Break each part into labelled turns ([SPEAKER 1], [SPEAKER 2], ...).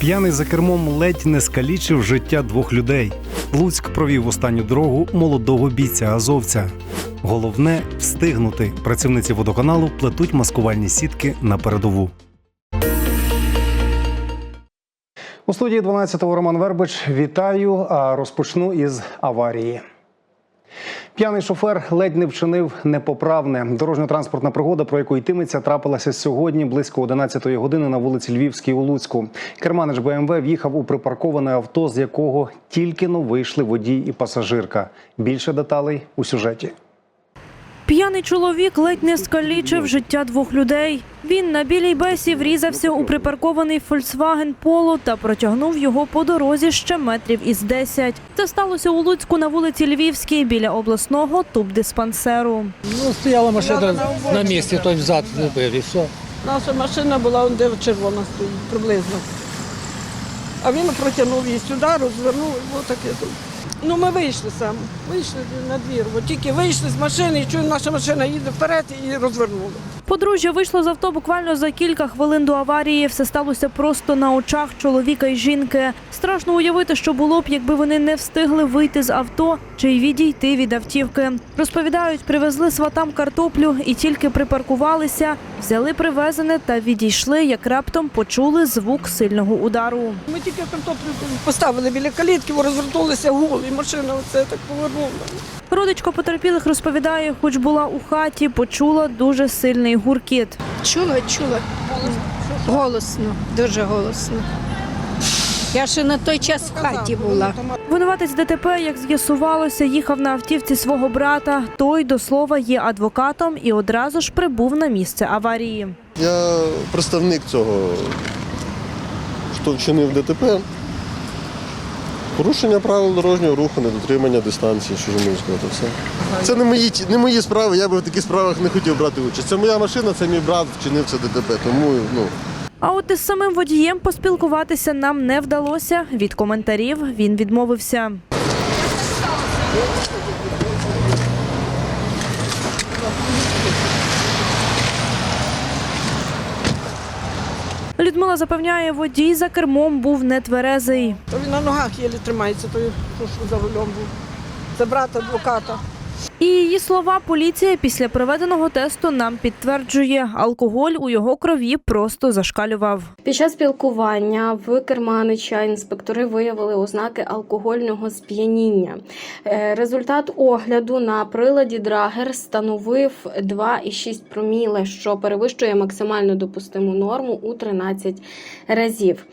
[SPEAKER 1] П'яний за кермом ледь не скалічив життя двох людей. Луцьк провів останню дорогу молодого бійця азовця. Головне встигнути. Працівниці водоканалу плетуть маскувальні сітки на передову. У студії 12-го Роман Вербич. Вітаю. Розпочну із аварії. П'яний шофер ледь не вчинив непоправне. Дорожньо-транспортна пригода, про яку йтиметься, трапилася сьогодні близько 11-ї години на вулиці Львівській у Луцьку. Керманич БМВ в'їхав у припарковане авто, з якого тільки но вийшли водій і пасажирка. Більше деталей у сюжеті.
[SPEAKER 2] П'яний чоловік ледь не скалічив життя двох людей. Він на білій бесі врізався у припаркований Volkswagen Polo та протягнув його по дорозі ще метрів із 10. Це сталося у Луцьку на вулиці Львівській біля обласного тубдиспансеру.
[SPEAKER 3] Ну, стояла машина на місці, той взад вибив і все.
[SPEAKER 4] Наша машина була де червона стоїть, приблизно. А він протягнув її сюди, розвернув, і отаке тут. Ну, ми вийшли саме, вийшли на двір. бо тільки вийшли з машини, і чуємо, наша машина їде вперед і розвернули.
[SPEAKER 2] Подружжя вийшло з авто буквально за кілька хвилин до аварії. Все сталося просто на очах чоловіка і жінки. Страшно уявити, що було б, якби вони не встигли вийти з авто чи й відійти від автівки. Розповідають, привезли сватам картоплю і тільки припаркувалися, взяли привезене та відійшли, як раптом почули звук сильного удару.
[SPEAKER 4] Ми тільки картоплю поставили біля калітки, розвернулися гул, машина оце так повернула.
[SPEAKER 2] Родичка потерпілих розповідає, хоч була у хаті, почула дуже сильний гуркіт.
[SPEAKER 5] Чула, чула. Голосно, дуже голосно. Я ще на той час в хаті була.
[SPEAKER 2] Винуватець ДТП, як з'ясувалося, їхав на автівці свого брата. Той, до слова, є адвокатом і одразу ж прибув на місце аварії.
[SPEAKER 6] Я представник цього, хто вчинив ДТП. Порушення правил дорожнього руху, недотримання дистанції, що ж можу сказати, все. Це не мої, не мої справи, я би в таких справах не хотів брати участь. Це моя машина, це мій брат вчинив це ДТП, тому ну,
[SPEAKER 2] А от із самим водієм поспілкуватися нам не вдалося. Від коментарів він відмовився. Людмила запевняє, водій за кермом був нетверезий.
[SPEAKER 4] То він на ногах єлі тримається, той, за рулем був. Це брат адвоката.
[SPEAKER 2] І її слова поліція після проведеного тесту нам підтверджує, алкоголь у його крові просто зашкалював.
[SPEAKER 7] Під час спілкування в Керманича інспектори виявили ознаки алкогольного сп'яніння. Е, Результат огляду на приладі Драгер становив 2,6 проміле, що перевищує максимально допустиму норму у 13 разів.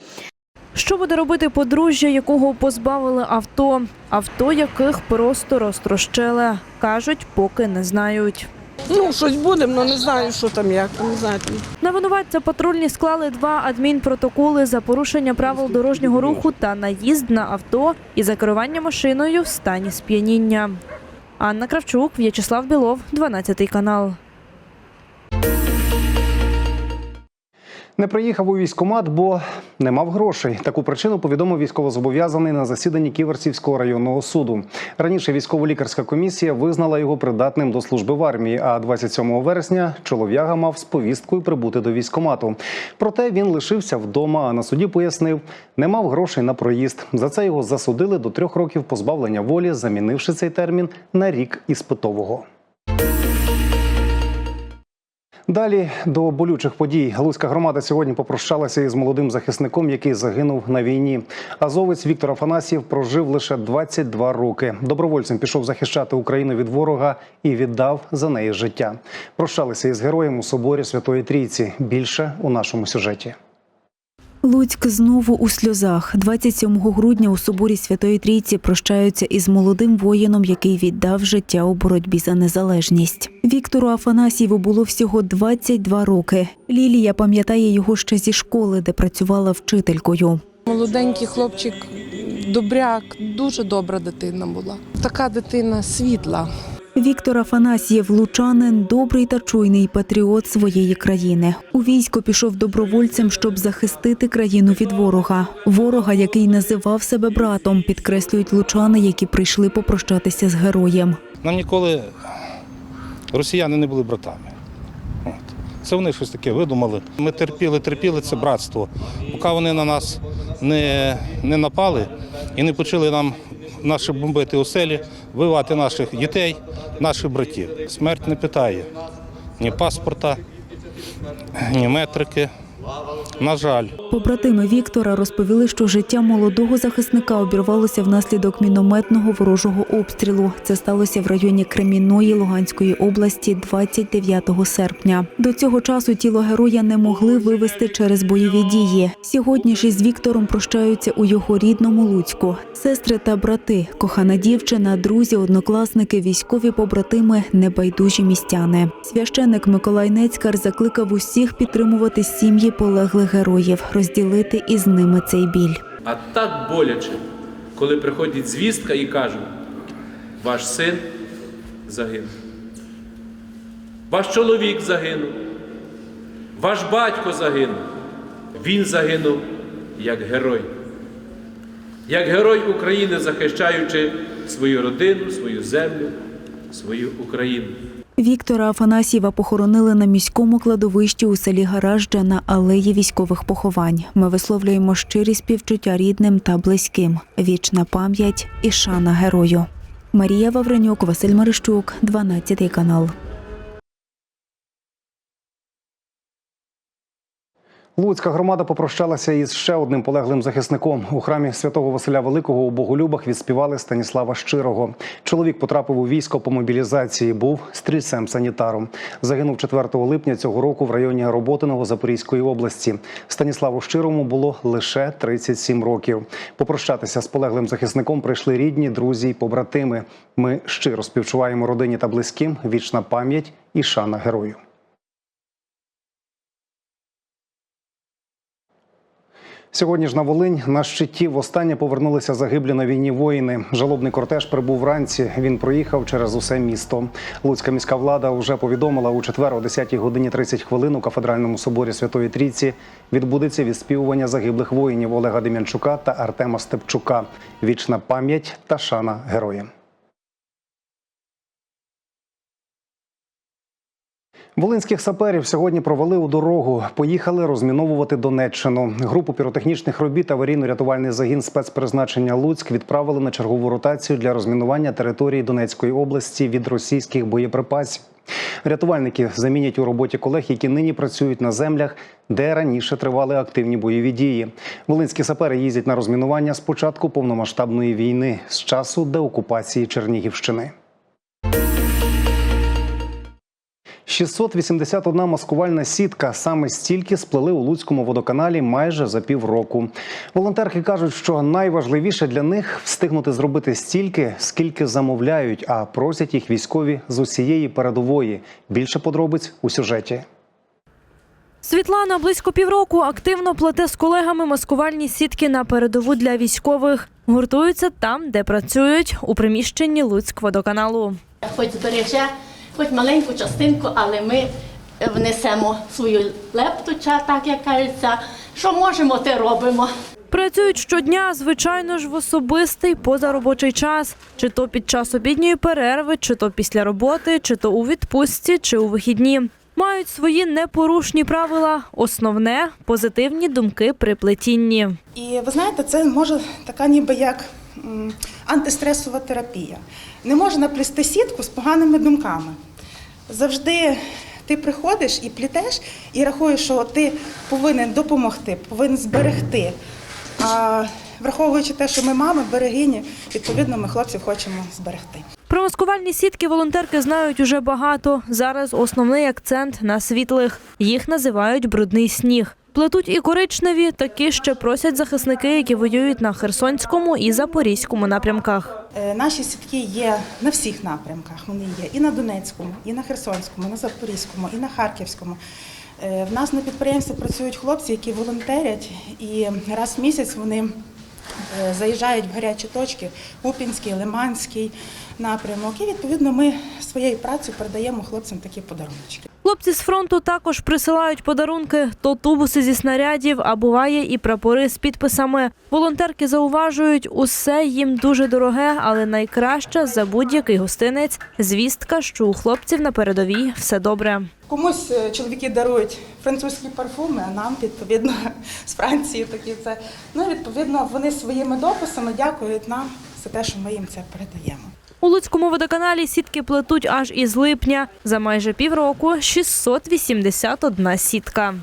[SPEAKER 2] Що буде робити подружжя, якого позбавили авто? Авто яких просто розтрощили. Кажуть, поки не знають.
[SPEAKER 4] Ну, щось будемо, але не знаю, що там як, не знаю.
[SPEAKER 2] На винуватця патрульні склали два адмінпротоколи за порушення правил дорожнього руху та наїзд на авто і за керування машиною в стані сп'яніння. Анна Кравчук, В'ячеслав Білов, 12 канал.
[SPEAKER 1] Не приїхав у військкомат, бо не мав грошей. Таку причину повідомив військовозобов'язаний на засіданні Ківерцівського районного суду. Раніше військово-лікарська комісія визнала його придатним до служби в армії. А 27 вересня чолов'яга мав з повісткою прибути до військкомату. Проте він лишився вдома. А на суді пояснив, не мав грошей на проїзд. За це його засудили до трьох років позбавлення волі, замінивши цей термін на рік іспитового. Далі до болючих подій. Луцька громада сьогодні попрощалася із молодим захисником, який загинув на війні. Азовець Віктор Афанасьєв прожив лише 22 роки. Добровольцем пішов захищати Україну від ворога і віддав за неї життя. Прощалися із героєм у соборі Святої Трійці. Більше у нашому сюжеті.
[SPEAKER 8] Луцьк знову у сльозах. 27 грудня у соборі Святої Трійці прощаються із молодим воїном, який віддав життя у боротьбі за незалежність. Віктору Афанасьєву було всього 22 роки. Лілія пам'ятає його ще зі школи, де працювала вчителькою.
[SPEAKER 9] Молоденький хлопчик, добряк, дуже добра дитина була. Така дитина світла.
[SPEAKER 8] Віктор Афанасьєв лучанин, добрий та чуйний патріот своєї країни. У військо пішов добровольцем, щоб захистити країну від ворога. Ворога, який називав себе братом, підкреслюють лучани, які прийшли попрощатися з героєм.
[SPEAKER 10] Нам ніколи росіяни не були братами. Це вони щось таке видумали. Ми терпіли, терпіли це братство. Поки вони на нас не, не напали і не почали нам наші бомбити оселі, вбивати наших дітей, наших братів. Смерть не питає ні паспорта, ні метрики. На жаль.
[SPEAKER 8] Побратими Віктора розповіли, що життя молодого захисника обірвалося внаслідок мінометного ворожого обстрілу. Це сталося в районі Кремінної Луганської області 29 серпня. До цього часу тіло героя не могли вивезти через бойові дії. Сьогодні ж із Віктором прощаються у його рідному Луцьку. Сестри та брати, кохана дівчина, друзі, однокласники, військові побратими, небайдужі містяни. Священник Миколай Нецькар закликав усіх підтримувати сім'ї полеглих героїв, розділити із ними цей біль.
[SPEAKER 11] А так боляче, коли приходить звістка і кажуть, ваш син загинув, ваш чоловік загинув, ваш батько загинув. Він загинув як герой. Як герой України, захищаючи свою родину, свою землю, свою Україну.
[SPEAKER 8] Віктора Афанасьєва похоронили на міському кладовищі у селі Гаражджа на алеї військових поховань. Ми висловлюємо щирі співчуття рідним та близьким. Вічна пам'ять і шана герою. Марія Вавренюк, Василь Марищук, 12 канал.
[SPEAKER 1] Луцька громада попрощалася із ще одним полеглим захисником. У храмі святого Василя Великого у Боголюбах відспівали Станіслава Щирого. Чоловік потрапив у військо по мобілізації, був стрільцем-санітаром. Загинув 4 липня цього року в районі Роботиного Запорізької області. Станіславу Щирому було лише 37 років. Попрощатися з полеглим захисником прийшли рідні, друзі й побратими. Ми щиро співчуваємо родині та близьким. Вічна пам'ять і шана герою. Сьогодні ж на Волинь на щиті востаннє повернулися загиблі на війні воїни. Жалобний кортеж прибув вранці. Він проїхав через усе місто. Луцька міська влада вже повідомила у четвер о 10 годині 30 хвилин у кафедральному соборі Святої Трійці відбудеться відспівування загиблих воїнів Олега Дем'янчука та Артема Степчука. Вічна пам'ять та шана героям. Волинських саперів сьогодні провели у дорогу. Поїхали розміновувати Донеччину. Групу піротехнічних робіт аварійно-рятувальний загін спецпризначення Луцьк відправили на чергову ротацію для розмінування території Донецької області від російських боєприпасів. Рятувальники замінять у роботі колег, які нині працюють на землях, де раніше тривали активні бойові дії. Волинські сапери їздять на розмінування з початку повномасштабної війни з часу деокупації Чернігівщини. 681 маскувальна сітка саме стільки сплели у Луцькому водоканалі майже за півроку. Волонтерки кажуть, що найважливіше для них встигнути зробити стільки, скільки замовляють, а просять їх військові з усієї передової. Більше подробиць у сюжеті.
[SPEAKER 2] Світлана близько півроку активно плете з колегами маскувальні сітки на передову для військових. Гуртуються там, де працюють, у приміщенні Луцькводоканалу.
[SPEAKER 12] Хоч збереже, хоч маленьку частинку, але ми внесемо свою лептуча, так як кажеться. Що можемо, те робимо.
[SPEAKER 2] Працюють щодня, звичайно ж, в особистий позаробочий час, чи то під час обідньої перерви, чи то після роботи, чи то у відпустці, чи у вихідні. Мають свої непорушні правила. Основне позитивні думки при плетінні.
[SPEAKER 13] І ви знаєте, це може така ніби як антистресова терапія. Не можна плести сітку з поганими думками. Завжди ти приходиш і плітеш, і рахуєш, що ти повинен допомогти, повинен зберегти. А враховуючи те, що ми мами, берегині, відповідно, ми хлопців хочемо зберегти.
[SPEAKER 2] Про маскувальні сітки волонтерки знають уже багато. Зараз основний акцент на світлих. Їх називають брудний сніг. Плетуть і коричневі, такі ще просять захисники, які воюють на Херсонському і Запорізькому напрямках.
[SPEAKER 13] Е, Наші сітки є на всіх напрямках. Вони є і на Донецькому, і на Херсонському, і на Запорізькому, і на Харківському. Е, В нас на підприємстві працюють хлопці, які волонтерять, і раз в місяць вони е, заїжджають в гарячі точки Купінський, Лиманський напрямок. І відповідно ми своєю працею передаємо хлопцям такі подарунки.
[SPEAKER 2] Хлопці з фронту також присилають подарунки то тубуси зі снарядів, а буває і прапори з підписами. Волонтерки зауважують, усе їм дуже дороге, але найкраще за будь-який гостинець звістка, що у хлопців на передовій все добре.
[SPEAKER 13] Комусь е, чоловіки дарують французькі парфуми, а нам відповідно з Франції такі це. Ну відповідно вони своїми дописами дякують нам за те, що ми їм це передаємо.
[SPEAKER 2] У Луцькому водоканалі сітки плетуть аж із липня. За майже півроку 681 сітка.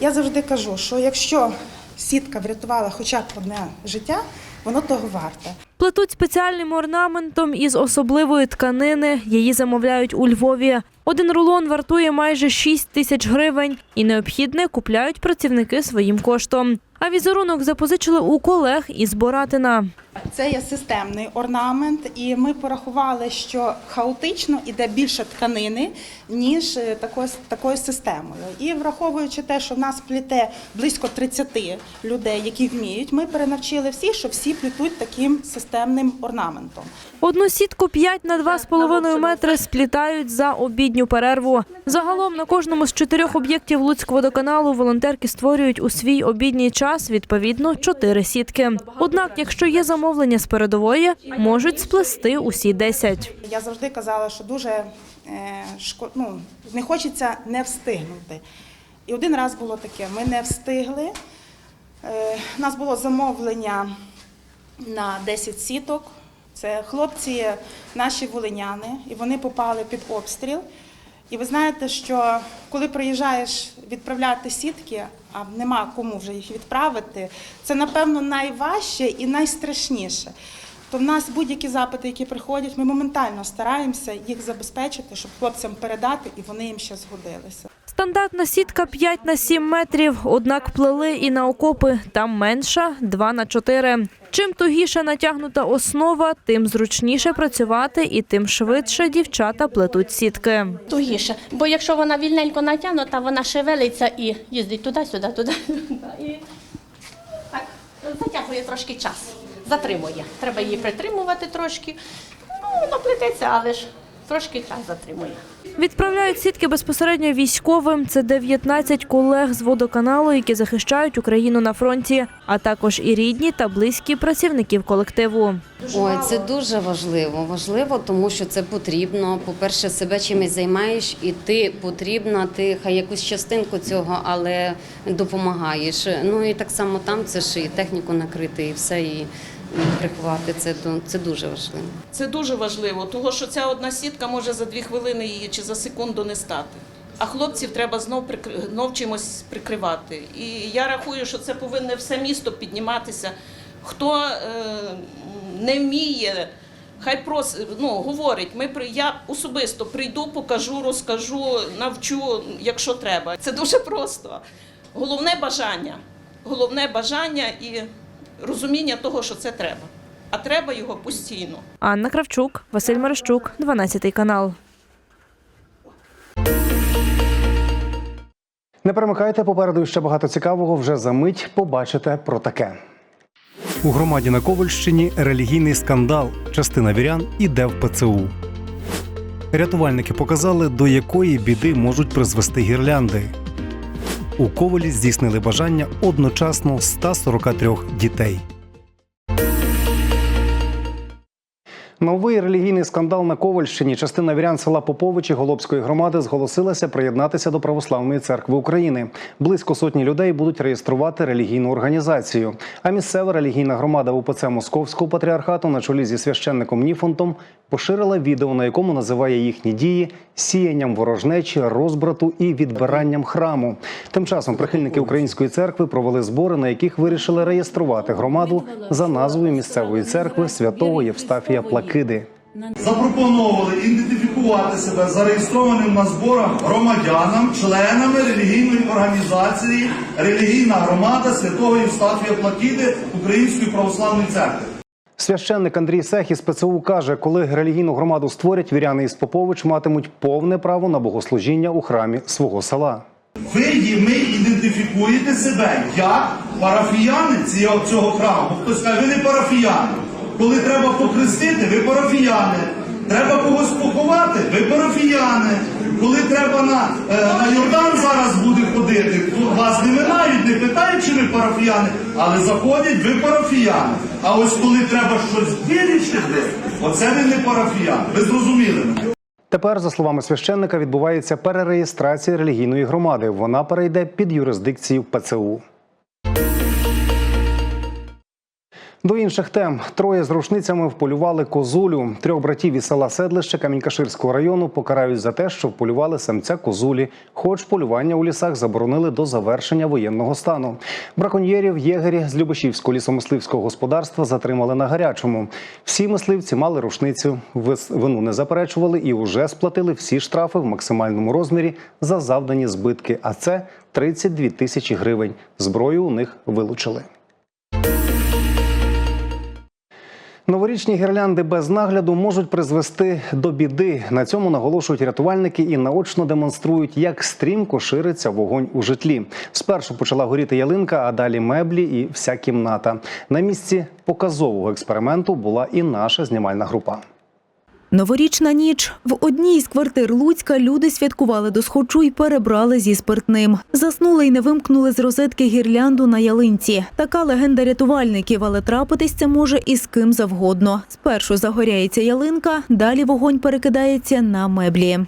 [SPEAKER 13] Я завжди кажу, що якщо сітка врятувала хоча б одне життя, воно того варте.
[SPEAKER 2] Плетуть спеціальним орнаментом із особливої тканини. Її замовляють у Львові. Один рулон вартує майже 6 тисяч гривень, і необхідне купляють працівники своїм коштом. А візерунок запозичили у колег із Боратина.
[SPEAKER 13] Це є системний орнамент, і ми порахували, що хаотично іде більше тканини, ніж е, такою, такою системою. І враховуючи те, що в нас пліте близько 30 людей, які вміють, ми перенавчили всіх, що всі плетуть таким системним орнаментом.
[SPEAKER 2] Одну сітку 5 на 2,5 метри сплітають за обідню перерву. Загалом на кожному з чотирьох об'єктів Луцького водоканалу волонтерки створюють у свій обідній час відповідно чотири сітки. Однак, якщо є замовлення з передової, можуть сплести усі 10.
[SPEAKER 13] Я завжди казала, що дуже е, ну, не хочеться не встигнути. І один раз було таке: ми не встигли. Е, У нас було замовлення на 10 сіток. Це хлопці, наші волиняни, і вони попали під обстріл. І ви знаєте, що коли приїжджаєш відправляти сітки, а нема кому вже їх відправити, це напевно найважче і найстрашніше. То в нас будь-які запити, які приходять, ми моментально стараємося їх забезпечити, щоб хлопцям передати, і вони їм ще згодилися.
[SPEAKER 2] Стандартна сітка 5 на 7 метрів, однак плели і на окопи. Там менша 2 на 4. Чим тугіше натягнута основа, тим зручніше працювати і тим швидше дівчата плетуть сітки.
[SPEAKER 12] Тугіше. Бо якщо вона вільненько натягнута, вона шевелиться і їздить туди-сюди, туди. І так, затягує трошки час. Затримує. Треба її притримувати трошки. Ну, воно плететься, але ж трошки час затримує.
[SPEAKER 2] Відправляють сітки безпосередньо військовим. Це 19 колег з водоканалу, які захищають Україну на фронті, а також і рідні та близькі працівників колективу.
[SPEAKER 14] Ой, це дуже важливо. Важливо, тому що це потрібно. По-перше, себе чимось займаєш, і ти потрібна, ти хай якусь частинку цього, але допомагаєш. Ну і так само там це ж і техніку накрити, і все, і приховати. Це, це дуже важливо.
[SPEAKER 4] Це дуже важливо, тому що ця одна сітка може за дві хвилини її чи за секунду не стати. А хлопців треба знов знов чимось прикривати. І я рахую, що це повинне все місто підніматися. Хто е, не вміє, хай прос, ну, говорить. Ми при я особисто прийду, покажу, розкажу, навчу, якщо треба. Це дуже просто. Головне бажання. Головне бажання і розуміння того, що це треба. А треба його постійно.
[SPEAKER 2] Анна Кравчук, Василь Марищук, 12 канал.
[SPEAKER 1] Не перемикайте попереду ще багато цікавого. Вже за мить побачите про таке. У громаді на Ковальщині релігійний скандал. Частина вірян іде в ПЦУ. Рятувальники показали, до якої біди можуть призвести гірлянди. У Ковалі здійснили бажання одночасно 143 дітей. Новий релігійний скандал на Ковальщині. Частина вірян села Поповичі Голобської громади зголосилася приєднатися до Православної церкви України. Близько сотні людей будуть реєструвати релігійну організацію. А місцева релігійна громада УПЦ Московського патріархату на чолі зі священником Ніфонтом поширила відео, на якому називає їхні дії сіянням ворожнечі, розбрату і відбиранням храму. Тим часом прихильники української церкви провели збори, на яких вирішили реєструвати громаду за назвою місцевої церкви святого Євстафія Плакиди.
[SPEAKER 15] запропонували ідентифікувати себе зареєстрованим на зборах громадянам, членами релігійної організації Релігійна громада святого Євстафія Плакіди Української православної церкви.
[SPEAKER 1] Священник Андрій Сех із ПЦУ каже, коли релігійну громаду створять, віряни із Попович матимуть повне право на богослужіння у храмі свого села.
[SPEAKER 15] Ви ми ідентифікуєте себе як парафіяни цього храму. Хтось каже, ви не парафіяни. Коли треба похрестити, ви парафіяни. Треба когось поховати, ви парафіяни. Коли треба на, е, на Йордан зараз буде ходити, вас не минають, не питають, чи ви парафіяни, але заходять, ви парафіяни. А ось коли треба щось вирішити, оце ви не парафіяни. Ви зрозуміли?
[SPEAKER 1] Тепер, за словами священника, відбувається перереєстрація релігійної громади. Вона перейде під юрисдикцію ПЦУ. До інших тем троє з рушницями вполювали козулю. Трьох братів із села Седлище Камінькаширського району покарають за те, що вполювали самця козулі, хоч полювання у лісах заборонили до завершення воєнного стану. Браконьєрів єгері з Любешівського лісомисливського господарства затримали на гарячому. Всі мисливці мали рушницю, вину не заперечували і уже сплатили всі штрафи в максимальному розмірі за завдані збитки. А це 32 тисячі гривень. Зброю у них вилучили. Новорічні гірлянди без нагляду можуть призвести до біди. На цьому наголошують рятувальники і наочно демонструють, як стрімко шириться вогонь у житлі. Спершу почала горіти ялинка, а далі меблі і вся кімната. На місці показового експерименту була і наша знімальна група.
[SPEAKER 8] Новорічна ніч в одній з квартир Луцька люди святкували до схочу й перебрали зі спиртним. Заснули й не вимкнули з розетки гірлянду на ялинці. Така легенда рятувальників, але трапитись це може і з ким завгодно. Спершу загоряється ялинка, далі вогонь перекидається на меблі.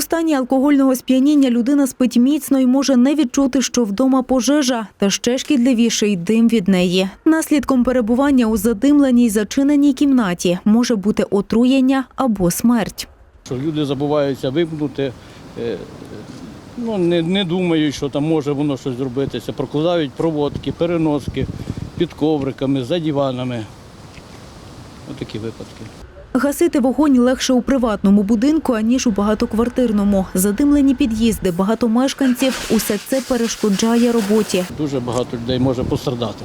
[SPEAKER 8] У стані алкогольного сп'яніння людина спить міцно і може не відчути, що вдома пожежа, та ще шкідливіший дим від неї. Наслідком перебування у задимленій зачиненій кімнаті може бути отруєння або смерть.
[SPEAKER 16] що люди забуваються вимкнути, е, ну, не, не думають, що там може воно щось зробитися. Прокладають проводки, переноски під ковриками, за диванами. Отакі випадки.
[SPEAKER 8] Гасити вогонь легше у приватному будинку, аніж у багатоквартирному. Задимлені під'їзди, багато мешканців – усе це перешкоджає роботі.
[SPEAKER 16] Дуже багато людей може пострадати.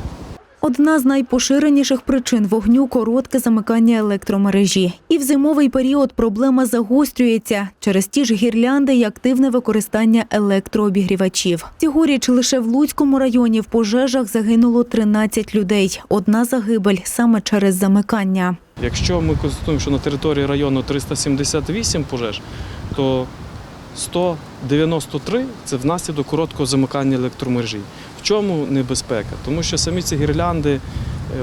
[SPEAKER 8] Одна з найпоширеніших причин вогню – коротке замикання електромережі. І в зимовий період проблема загострюється через ті ж гірлянди і активне використання електрообігрівачів. Цьогоріч лише в Луцькому районі в пожежах загинуло 13 людей. Одна загибель саме через замикання.
[SPEAKER 17] Якщо ми констатуємо, що на території району 378 пожеж, то 193 – це внаслідок короткого замикання електромережі. Чому небезпека? Тому що самі ці гірлянди е,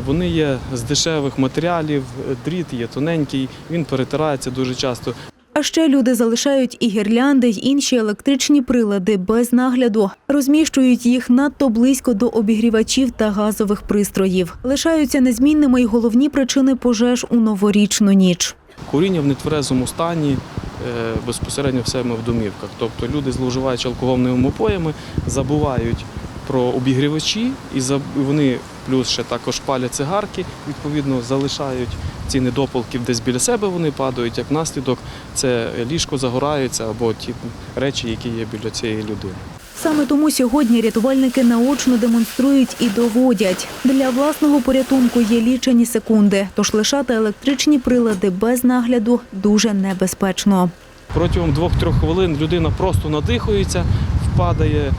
[SPEAKER 17] вони є з дешевих матеріалів, е, дріт є тоненький, він перетирається дуже часто.
[SPEAKER 8] А ще люди залишають і гірлянди, й інші електричні прилади без нагляду. Розміщують їх надто близько до обігрівачів та газових пристроїв. Лишаються незмінними й головні причини пожеж у новорічну ніч.
[SPEAKER 17] Куріння в нетверезому стані е, безпосередньо в себе в домівках. Тобто люди, зловживаючи алкогольними напоями, забувають про обігрівачі, і вони плюс ще також палять цигарки, відповідно, залишають ці недопалки десь біля себе вони падають. Як наслідок, це ліжко загорається або ті речі, які є біля цієї людини.
[SPEAKER 8] Саме тому сьогодні рятувальники наочно демонструють і доводять. Для власного порятунку є лічені секунди, тож лишати електричні прилади без нагляду дуже небезпечно.
[SPEAKER 17] Протягом 2-3 хвилин людина просто надихається, впадає,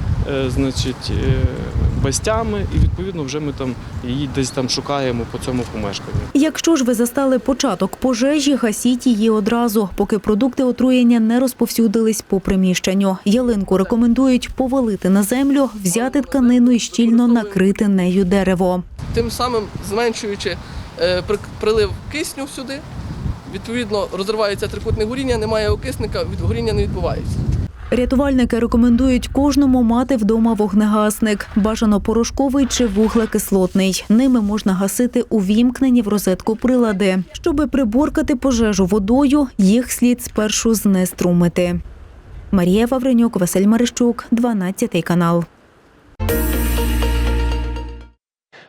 [SPEAKER 17] значить, е, без тями, і відповідно вже ми там її десь там шукаємо по цьому помешканню.
[SPEAKER 8] Якщо ж ви застали початок пожежі, гасіть її одразу, поки продукти отруєння не розповсюдились по приміщенню. Ялинку рекомендують повалити на землю, взяти тканину і щільно накрити нею дерево.
[SPEAKER 18] тим самим зменшуючи е, прилив кисню сюди. Відповідно, розривається трикутне горіння, немає окисника, від горіння не відбувається.
[SPEAKER 8] Рятувальники рекомендують кожному мати вдома вогнегасник, бажано порошковий чи вуглекислотний. Ними можна гасити увімкнені в розетку прилади. Щоби приборкати пожежу водою, їх слід спершу знеструмити. Марія Вавренюк, Василь Марищук, 12 канал.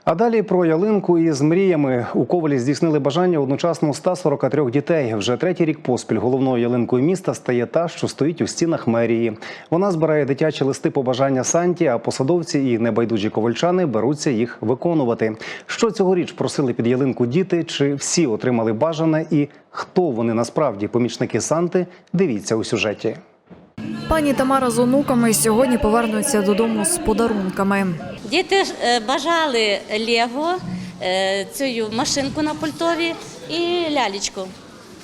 [SPEAKER 1] А далі про ялинку із мріями у Ковалі здійснили бажання одночасно 143 дітей. Вже третій рік поспіль головною ялинкою міста стає та, що стоїть у стінах мерії. Вона збирає дитячі листи побажання Санті, а посадовці і небайдужі ковальчани беруться їх виконувати. Що цьогоріч просили під ялинку діти? Чи всі отримали бажане? І хто вони насправді помічники Санти? Дивіться у сюжеті.
[SPEAKER 19] Пані Тамара з онуками сьогодні повернуться додому з подарунками.
[SPEAKER 20] Діти е, бажали Лего,
[SPEAKER 12] цю машинку на пультові і лялечку.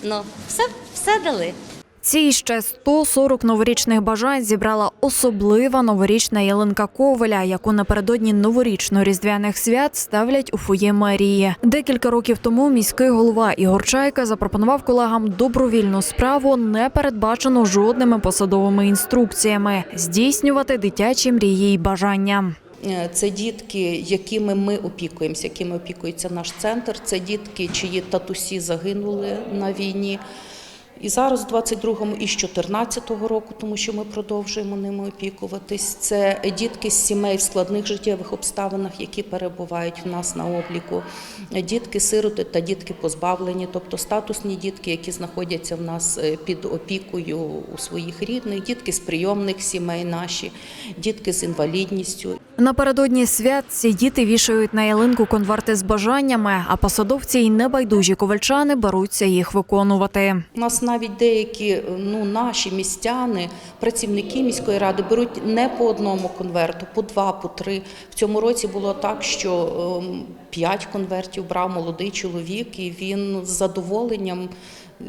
[SPEAKER 12] Ну, все, все дали.
[SPEAKER 19] Ці ще 140 новорічних бажань зібрала особлива новорічна ялинка Ковеля, яку напередодні новорічно-різдвяних свят ставлять у фоє мерії. Декілька років тому міський голова Ігор Чайка запропонував колегам добровільну справу, не передбачену жодними посадовими інструкціями здійснювати дитячі мрії й бажання.
[SPEAKER 20] Е, Це дітки, якими ми опікуємося, якими опікується наш центр. Це дітки, чиї татусі загинули на війні. І зараз, в 22-му і з 14-го року, тому що ми продовжуємо ними опікуватись. Це дітки з сімей в складних життєвих обставинах, які перебувають в нас на обліку. Дітки-сироти та дітки позбавлені, тобто статусні дітки, які знаходяться в нас е, під опікою у своїх рідних, дітки з прийомних сімей наші, дітки з інвалідністю.
[SPEAKER 19] Напередодні свят ці діти вішають на ялинку конверти з бажаннями, а посадовці й небайдужі ковальчани беруться їх виконувати.
[SPEAKER 20] У нас навіть деякі ну, наші містяни, працівники міської ради беруть не по одному конверту, по два, по три. В цьому році було так, що ем, п'ять конвертів брав молодий чоловік, і він з задоволенням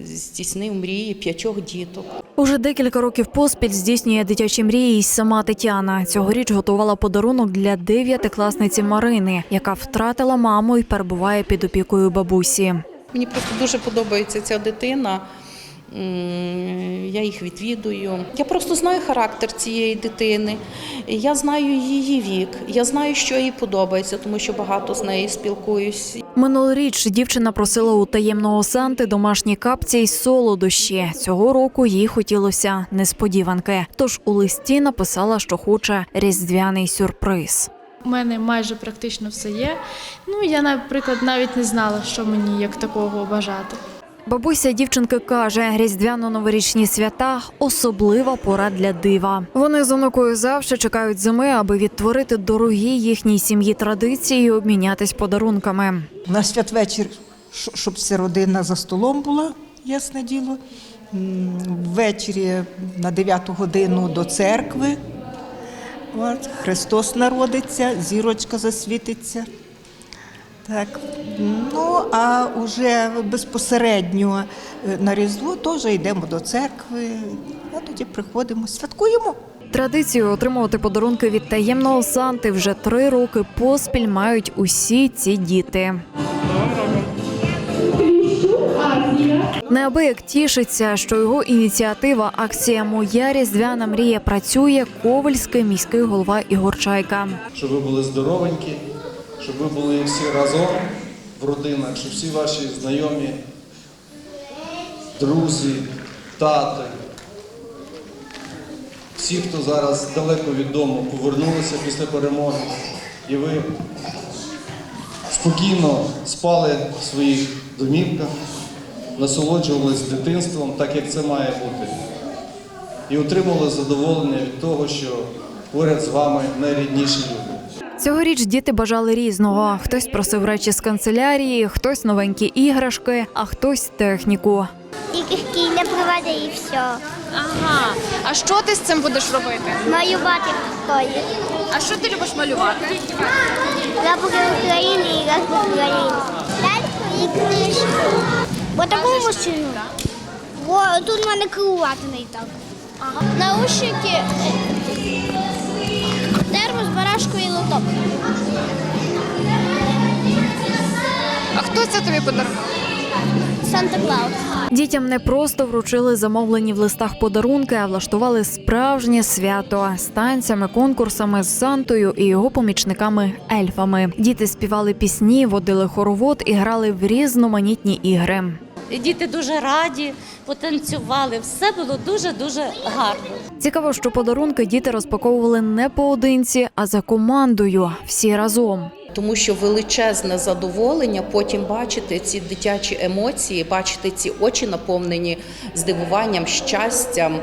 [SPEAKER 20] здійснив мрії п'ятьох діток.
[SPEAKER 19] Уже декілька років поспіль здійснює дитячі мрії й сама Тетяна. Цьогоріч готувала подарунок для дев'ятикласниці Марини, яка втратила маму і перебуває під опікою бабусі.
[SPEAKER 20] Мені просто дуже подобається ця дитина. Я їх відвідую. Я просто знаю характер цієї дитини. Я знаю її вік. Я знаю, що їй подобається, тому що багато з нею спілкуюсь.
[SPEAKER 19] Минулоріч дівчина просила у таємного Санти домашні капці й солодощі. Цього року їй хотілося несподіванки. Тож у листі написала, що хоче різдвяний сюрприз.
[SPEAKER 21] У мене майже практично все є. Ну я, наприклад, навіть не знала, що мені як такого бажати.
[SPEAKER 19] Бабуся дівчинки каже, різдвяно-новорічні свята особлива пора для дива. Вони з онукою завжди чекають зими, аби відтворити дорогі їхній сім'ї традиції і обмінятись подарунками.
[SPEAKER 22] На святвечір, щоб вся родина за столом була, ясне діло. Ввечері на 9 годину до церкви. От, Христос народиться, зірочка засвітиться. Так. Ну, а вже безпосередньо е, на Різдво теж йдемо до церкви, а тоді приходимо, святкуємо.
[SPEAKER 19] Традицію отримувати подарунки від таємного Санти вже три роки поспіль мають усі ці діти. Неабияк тішиться, що його ініціатива акція Моя різдвяна мрія працює ковальський міський голова Ігор Чайка.
[SPEAKER 23] щоб ви були здоровенькі, щоб ви були всі разом в родинах, щоб всі ваші знайомі, друзі, тати, всі, хто зараз далеко від дому, повернулися після перемоги, і ви спокійно спали в своїх домівках, насолоджувались дитинством, так як це має бути. І отримали задоволення від того, що поряд з вами найрідніші люди.
[SPEAKER 19] Цьогоріч діти бажали різного. Хтось просив речі з канцелярії, хтось новенькі іграшки, а хтось техніку.
[SPEAKER 24] Тільки шкільне проведе і все.
[SPEAKER 19] Ага.
[SPEAKER 24] А що ти з цим будеш робити? Малювати тої. А що ти любиш малювати? Прапори України і герб України. Ляльку і книжку. Бо таку машину. Бо тут в мене керувати не так. Ага. Наушники, барашку і лоток.
[SPEAKER 19] А хто це тобі подарував?
[SPEAKER 24] Санта Клаус.
[SPEAKER 19] Дітям не просто вручили замовлені в листах подарунки, а влаштували справжнє свято з танцями, конкурсами з Сантою і його помічниками ельфами. Діти співали пісні, водили хоровод і грали в різноманітні ігри.
[SPEAKER 12] І діти дуже раді, потанцювали. Все було дуже-дуже гарно.
[SPEAKER 19] Цікаво, що подарунки діти розпаковували не поодинці, а за командою всі разом.
[SPEAKER 20] Тому що величезне задоволення потім бачити ці дитячі емоції, бачити ці очі наповнені здивуванням, щастям.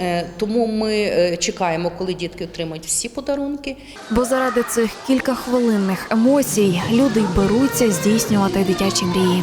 [SPEAKER 20] Е, Тому ми е, чекаємо, коли дітки отримають всі подарунки.
[SPEAKER 19] Бо заради цих кілька хвилинних емоцій люди й беруться здійснювати дитячі мрії.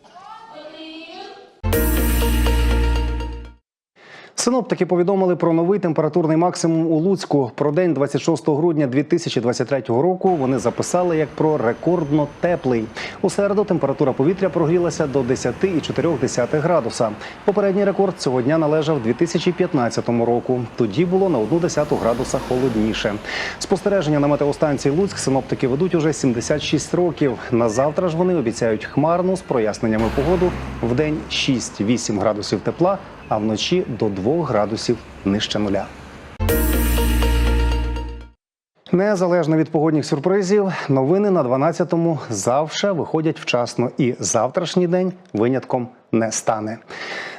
[SPEAKER 1] Синоптики повідомили про новий температурний максимум у Луцьку. Про день 26 грудня 2023 року вони записали як про рекордно теплий. У середу температура повітря прогрілася до 10,4 градуса. Попередній рекорд цього дня належав 2015 року. Тоді було на 1,1 градуса холодніше. Спостереження на метеостанції Луцьк синоптики ведуть уже 76 років. На завтра ж вони обіцяють хмарну з проясненнями погоду в день 6-8 градусів тепла, а вночі до 2 градусів нижче нуля. Незалежно від погодних сюрпризів, новини на 12-му завжди виходять вчасно, і завтрашній день винятком не стане.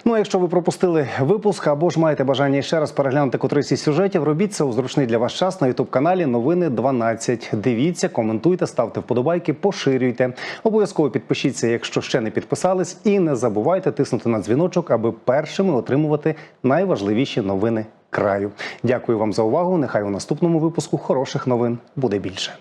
[SPEAKER 1] Ну, а якщо ви пропустили випуск або ж маєте бажання ще раз переглянути котрийсь сюжетів, робіть це у зручний для вас час на ютуб каналі Новини 12. Дивіться, коментуйте, ставте вподобайки, поширюйте. Обов'язково підпишіться, якщо ще не підписались, і не забувайте тиснути на дзвіночок, аби першими отримувати найважливіші новини краю. Дякую вам за увагу. Нехай у наступному випуску хороших новин буде більше.